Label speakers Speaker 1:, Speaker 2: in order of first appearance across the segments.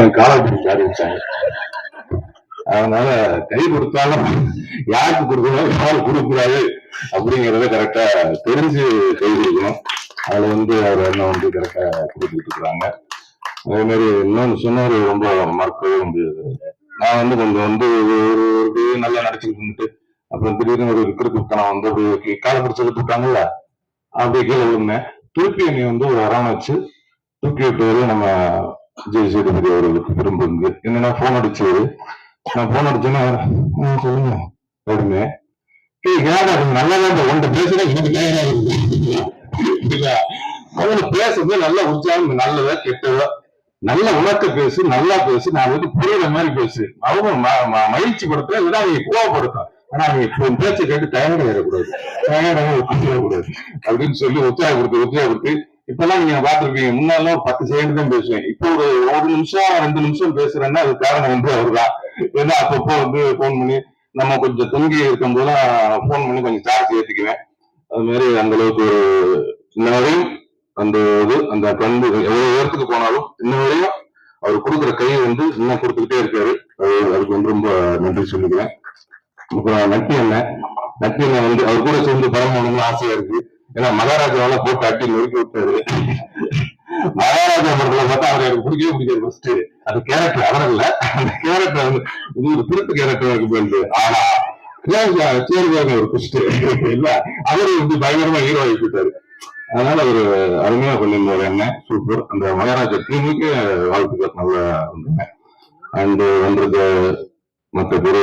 Speaker 1: என் காலை ஆரம்பிச்சாங்க அதனால கை கொடுத்தாலும் யாருக்கு கொடுக்கணும் யாருக்கு கொடுக்கூடாது அப்படிங்கறத கரெக்டா தெரிஞ்சு கை கொடுக்கணும். அதுல வந்து அவர் அண்ணன் வந்து கரெக்டா கொடுத்துட்டு இருக்கிறாங்க. அதே மாதிரி இன்னொன்னு சொன்னவர் ரொம்ப மறக்கவே முடியாது. நான் வந்து கொஞ்சம் வந்து ஒரு ஒரு நல்லா நடிச்சுக்கிட்டு இருந்துட்டு அப்புறம் திடீர்னு ஒரு இருக்கிற நான் வந்து அப்படி காலை பிடிச்சு விட்டுட்டாங்கல்ல அப்படியே கீழே விழுந்தேன். திருப்பி என்னை வந்து ஒரு அரண் வச்சு தூக்கி விட்டு நம்ம விஜய் சேதுபதி அவர்களுக்கு விரும்புங்க என்னன்னா போன் அடிச்சது நான் போன் அடிச்சேன்னா சொல்லுங்க அப்படின்னு நல்லதான் ஏன்டா இது பேசுனா எனக்கு டயர்டா இருக்கு இல்ல முதல்ல பேசுறது நல்ல உற்சாகம் நல்லதா கெட்டதா நல்ல உணக்க பேசு நல்லா பேசு நான் வந்து புரியுற மாதிரி பேசு. அவங்க ம- ம- மகிழ்ச்சி படுத்த இல்லைன்னா அவங்க கோவப்படுத்தும் ஆனா அவங்க பேச்சை கேட்டு டயர்ட் ஆயிடக்கூடாது டயர்டாக உட்காந்துடக்கூடாது அப்படின்னு சொல்லி உற்சாகப்படுத்தி கொடுத்து இப்பெல்லாம் நீங்க பாத்துருப்பீங்க முன்னாலும் பத்து செகண்ட் தான் பேசுவேன். இப்போ ஒரு ஒரு நிமிஷம் ரெண்டு நிமிஷம் பேசுறேன்னா அது காரணம் வந்து அவர்தான். ஏன்னா அப்பப்போ வந்து ஃபோன் பண்ணி நம்ம கொஞ்சம் தொங்கி இருக்கும் போது ஃபோன் பண்ணி கொஞ்சம் சார்ஜ் ஏத்திக்குவேன். அது மாதிரி அந்த அளவுக்கு ஒரு இன்ன வரையும் அந்த இது அந்த பண்பு எவ்வளவு உயரத்துக்கு போனாலும் இன்ன வரையும் அவர் கொடுக்குற கை வந்து இன்னும் கொடுத்துக்கிட்டே இருக்காரு. அதுக்கு வந்து ரொம்ப நன்றி சொல்லிக்கிறேன். அப்புறம் நட்டி அண்ணன். நட்டி அண்ணன் வந்து அவர் கூட சேர்ந்து படம் பண்ணணும்னு ஆசையா இருக்கு. ஏன்னா மகாராஜாவெல்லாம் போட்டு அட்டி நொறுக்கி விட்டாரு. மகாராஜா படத்துல பார்த்தா அவர் எனக்கு பிடிக்கவே பிடிக்காது ஃபர்ஸ்ட் அது கேரக்டர் அவர் இல்ல அந்த கேரக்டர் வந்து இது ஒரு திருப்பு கேரக்டர் இருக்கு போயிட்டு ஆனா சேர்வாங்க ஒரு ஃபர்ஸ்ட் இல்ல அவரு வந்து பயங்கரமா ஹீரோ ஆகிட்டாரு அதனால ஒரு அருமையா பண்ணியிருந்தாரு என்ன? சூப்பர் அந்த மகாராஜா டீமுக்கு வாழ்த்துக்கள் நல்லா வந்தாங்க அண்ட் வந்திருக்க மற்ற பேரு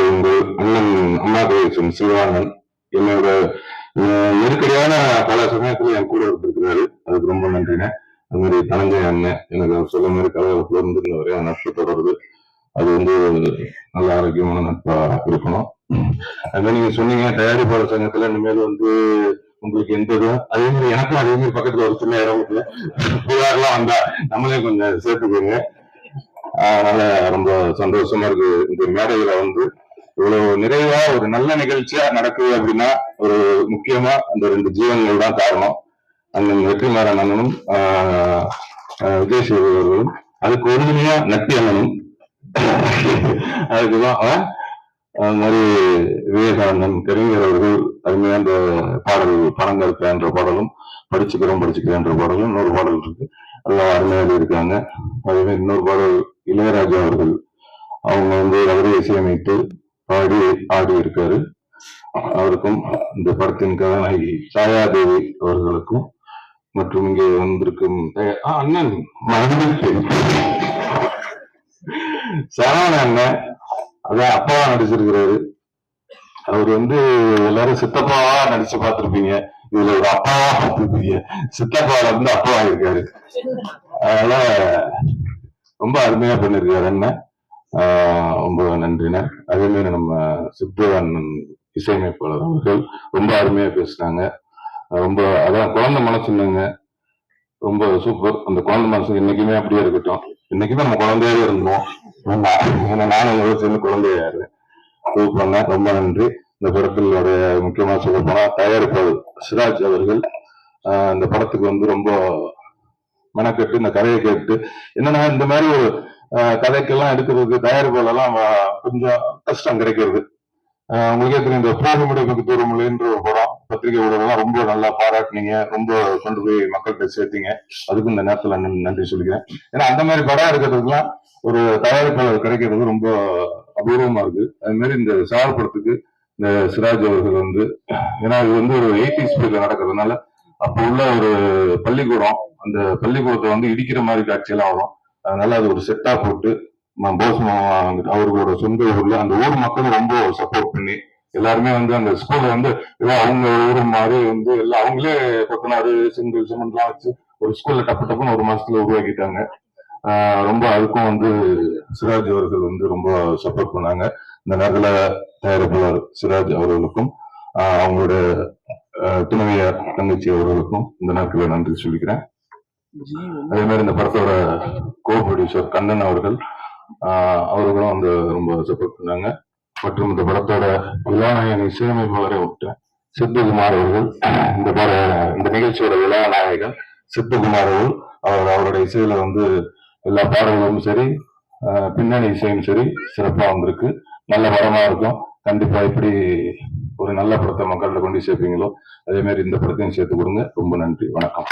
Speaker 1: அண்ணன் அம்மா கோயில் சிவானன் என்னோட நெருக்கடியான பல சமயத்துல என் கூட இருந்திருக்கிறாரு அதுக்கு ரொம்ப நன்றிண்ணே அது மாதிரி தனஞ்சய அண்ணன் எனக்கு அவர் சொல்ல மாதிரி கலகலப்புல இருந்திருந்தவரே நட்பு தொடருது அது வந்து நல்ல ஆரோக்கியமான நட்பா இருக்கணும். அது நீங்க சொன்னீங்க தயாரிப்பாளர் சங்கத்துல இனிமேல் வந்து உங்களுக்கு எந்த இதுவும் அதே மாதிரி எனக்கும் அதே மாதிரி பக்கத்துல ஒரு சின்ன இடம் புகார்லாம் வந்தா நம்மளே கொஞ்சம் சேர்த்துக்கோங்க. அதனால ரொம்ப சந்தோஷமா இருக்கு. இந்த மேடையில வந்து இவ்வளவு நிறைவா ஒரு நல்ல நிகழ்ச்சியா நடக்குது அப்படின்னா ஒரு முக்கியமா அந்த ரெண்டு ஜீவன்கள் தான் காரணம். அண்ணன் வெற்றிமாறன் அண்ணனும் ஆஹ், ஆஹ், விஜய் அவர்களும். அதுக்கு உறுதுணையா நட்டி அண்ணனும். அதுக்குதான் மாதிரி விவேகானந்தன் கவிஞர் அவர்கள் அருமையான பாடல் பணம் என்ற பாடலும் படிச்சுக்கிறோம் படிச்சுக்கிறேன் என்ற பாடலும் இன்னொரு பாடல் இருக்கு. எல்லாம் அருமையாக இருக்காங்க அதே மாதிரி இன்னொரு பாடல் இளையராஜா அவர்கள். அவங்க வந்து அவரே இசையமைத்து பாடி ஆடி இருக்காரு. அவருக்கும் இந்த படத்தின் கதாநாயகி சாயாதேவி அவர்களுக்கும் மற்றும் இங்கே வந்திருக்கும் அண்ணன் சரவண அண்ணன். அதான் அப்பாவா நடிச்சிருக்கிறாரு. அவர் வந்து எல்லாரும் சித்தப்பாவா நடிச்சு பார்த்திருப்பீங்க. இதுல ஒரு அப்பாவா பார்த்திருப்பீங்க. சித்தப்பாவில இருந்து அப்பாவா இருக்காரு அதனால ரொம்ப அருமையா பண்ணிருக்காரு அண்ணன். ரொம்ப நன்றினர் அதே மாதிரி நம்ம சித்து இசையமைப்பாளர் அவர்கள் ரொம்ப அருமையா பேசினாங்க. ரொம்ப அதான் குழந்தை மனசுங்க ரொம்ப சூப்பர். அந்த குழந்தை மனசு என்னைக்குமே அப்படியே இருக்கட்டும். இன்னைக்கு நம்ம குழந்தையாவே இருந்தோம் ஏன்னா நானும் உங்களோட சேர்ந்து குழந்தையா இருந்தேன் ரொம்ப நன்றி. இந்த படத்தினுடைய முக்கியமா சொல்ல போனா தயாரிப்பாளர் சிராஜ் அவர்கள் ஆஹ் இந்த படத்துக்கு வந்து ரொம்ப மெனக்கெட்டு இந்த கதையை கேட்டு என்னன்னா இந்த மாதிரி ஒரு கதைக்கெல்லாம் எடுக்கிறதுக்கு தயாரிப்புகளெல்லாம் கொஞ்சம் கஷ்டம் கிடைக்கிறது. உங்களுக்கே தெரியும் இந்த போகுமிடத்துக்கு தூரமொழின்ற ஒரு படம் பத்திரிகை ஊடகம்லாம் ரொம்ப நல்லா பாராட்டுனீங்க ரொம்ப கொண்டு போய் மக்கள்கிட்ட சேர்த்தீங்க. அதுக்கும் இந்த நேரத்துல நன்றி சொல்லிக்கிறேன். ஏன்னா அந்த மாதிரி படம் எடுக்கிறதுக்குலாம் ஒரு தயாரிப்பாளர் கிடைக்கிறது ரொம்ப அபூர்வமா இருக்கு. அது மாதிரி இந்த சார் படத்துக்கு இந்த சிராஜ் அவர்கள் வந்து ஏன்னா இது வந்து ஒரு எயிட்டி ஸ்பீட்ல நடக்கிறதுனால அப்போ உள்ள ஒரு பள்ளிக்கூடம் அந்த பள்ளிக்கூடத்தை வந்து இடிக்கிற மாதிரி காட்சியெல்லாம் வரும். அதனால அது ஒரு செட்டா போட்டு போஸ் மாமா வந்துட்டு அவர்களோட சொந்த ஊர்ல அந்த ஊர் மக்களும் ரொம்ப சப்போர்ட் பண்ணி எல்லாருமே வந்து அந்த ஸ்கூல்ல வந்து ஏதோ அவங்க ஊர் மாதிரி வந்து எல்லாம் அவங்களே கொத்தனாரு செங்கல் சிமெண்ட்லாம் வச்சு ஒரு ஸ்கூல்ல டப்பு டப்புன்னு ஒரு மாசத்துல உருவாக்கிட்டாங்க. ரொம்ப அதுக்கும் வந்து சிராஜ் அவர்கள் வந்து ரொம்ப சப்போர்ட் பண்ணாங்க. இந்த நேரத்துல தயாரிப்பாளர் சிராஜ் அவர்களுக்கும் அவங்களோட துணைவியார் தங்கச்சி அவர்களுக்கும் இந்த நேரத்துல நன்றி சொல்லிக்கிறேன். அதே மாதிரி இந்த படத்தோட கோ ப்ரொடியூசர் கண்ணன் அவர்கள் அவர்களும் வந்து ரொம்ப சப்போர்ட் பண்ணாங்க. மற்றும் இந்த படத்தோட விழாநாயகன் இசையமைப்பாளரை விட்டேன் சித்துக்குமார் அவர்கள் இந்த பட இந்த நிகழ்ச்சியோட விழாநாயகன் சித்துக்குமார் அவர்கள் அவர் அவருடைய இசையில வந்து எல்லா பாடல்களும் சரி பின்னணி இசையும் சரி சிறப்பா வந்திருக்கு. நல்ல படமா இருக்கும். கண்டிப்பா இப்படி ஒரு நல்ல படத்தை மக்கள்கிட்ட கொண்டு சேர்ப்பீங்களோ? அதே மாதிரி இந்த படத்தையும் சேர்த்து கொடுங்க. ரொம்ப நன்றி. வணக்கம்.